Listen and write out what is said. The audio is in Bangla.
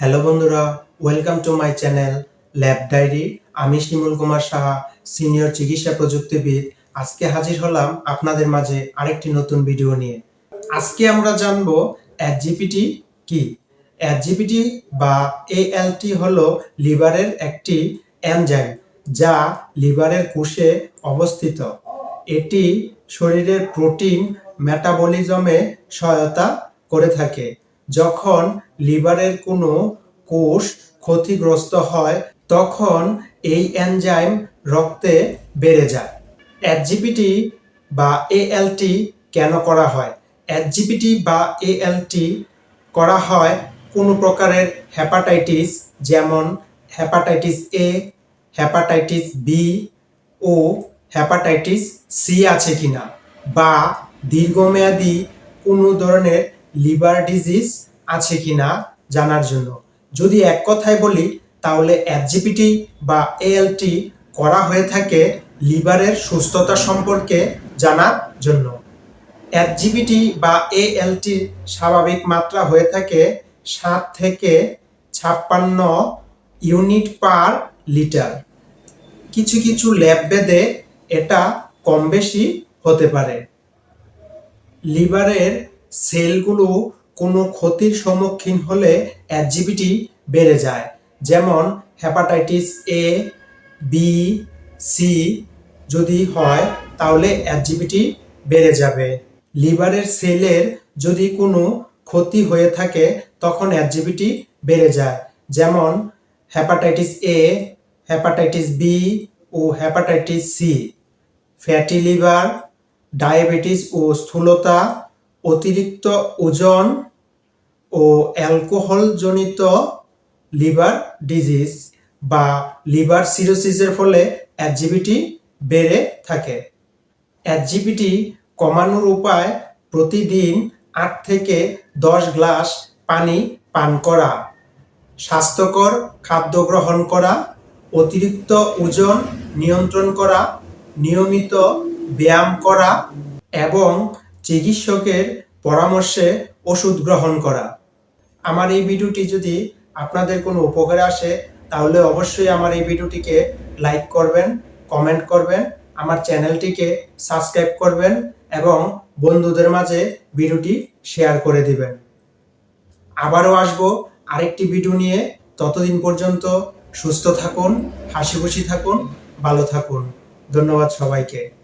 হ্যালো বন্ধুরা welcome to my channel lab diary আমি শিমুল কুমার সাহা সিনিয়র চিকিৎসা প্রযুক্তিবিদ। আজকে হাজির হলাম আপনাদের মাঝে আরেকটি নতুন ভিডিও নিয়ে। আজকে আমরা জানব জিপিটি কি? জিপিটি বা এএলটি হলো লিভারের একটি এনজাইম যা লিভারের কোষে অবস্থিত। এটি শরীরের প্রোটিন মেটাবলিজমে সহায়তা করে থাকে। যখন লিভারের কোনো কোষ ক্ষতিগ্রস্ত হয়, তখন এই এনজাইম রক্তে বেড়ে যায়। এসজিপিটি বা এএলটি কেন করা হয়? এসজিপিটি বা এএলটি করা হয় কোনো প্রকারের হেপাটাইটিস যেমন হেপাটাইটিস এ হেপাটাইটিস বি ও হেপাটাইটিস সি আছে কিনা, বা দীর্ঘমেয়াদী কোনো ধরনের লিভার ডিজিজ আছে কিনা জানার জন্য। যদি এক কথায় বলি, তাহলে এসজিপিটি বা এএলটি করা হয়ে থাকে লিভারের সুস্থতা সম্পর্কে জানার জন্য। এসজিপিটি বা এএলটির স্বাভাবিক মাত্রা হয়ে থাকে সাত থেকে ছাপ্পান্ন ইউনিট পার লিটার। কিছু কিছু ল্যাব বেদে এটা কম বেশি হতে পারে। লিভারের সেলগুলো কোনো ক্ষতির সম্মুখীন হলে অ্যাজিবিটি বেড়ে যায়। যেমন হেপাটাইটিস এ বি সি যদি হয়, তাহলে অ্যাজিবিটি বেড়ে যাবে। লিভারের সেলের যদি কোনো ক্ষতি হয়ে থাকে, তখন অ্যাজিবিটি বেড়ে যায়। যেমন hepatitis A hepatitis B O hepatitis C fatty liver diabetes ও স্থূলতা অতিরিক্ত ওজন ও অ্যালকোহলজনিত লিভার ডিজিজ বা লিভার সিরোসিসের ফলে অ্যাজিবিটি বেড়ে থাকে। অ্যাজিবিটি কমানোর উপায় প্রতিদিন আট থেকে দশ গ্লাস পানি পান করা, স্বাস্থ্যকর খাদ্য গ্রহণ করা, অতিরিক্ত ওজন নিয়ন্ত্রণ করা, নিয়মিত ব্যায়াম করা এবং চিকিৎসকের পরামর্শে ওষুধ গ্রহণ করা। আমার এই ভিডিওটি যদি আপনাদের কোনো উপকারে আসে, তাহলে অবশ্যই আমার এই ভিডিওটিকে লাইক করবেন, কমেন্ট করবেন, আমার চ্যানেলটিকে সাবস্ক্রাইব করবেন এবং বন্ধুদের মাঝে ভিডিওটি শেয়ার করে দিবেন। আবারও আসব আরেকটি ভিডিও নিয়ে। ততদিন পর্যন্ত সুস্থ থাকুন, হাসি খুশি থাকুন, ভালো থাকুন। ধন্যবাদ সবাইকে।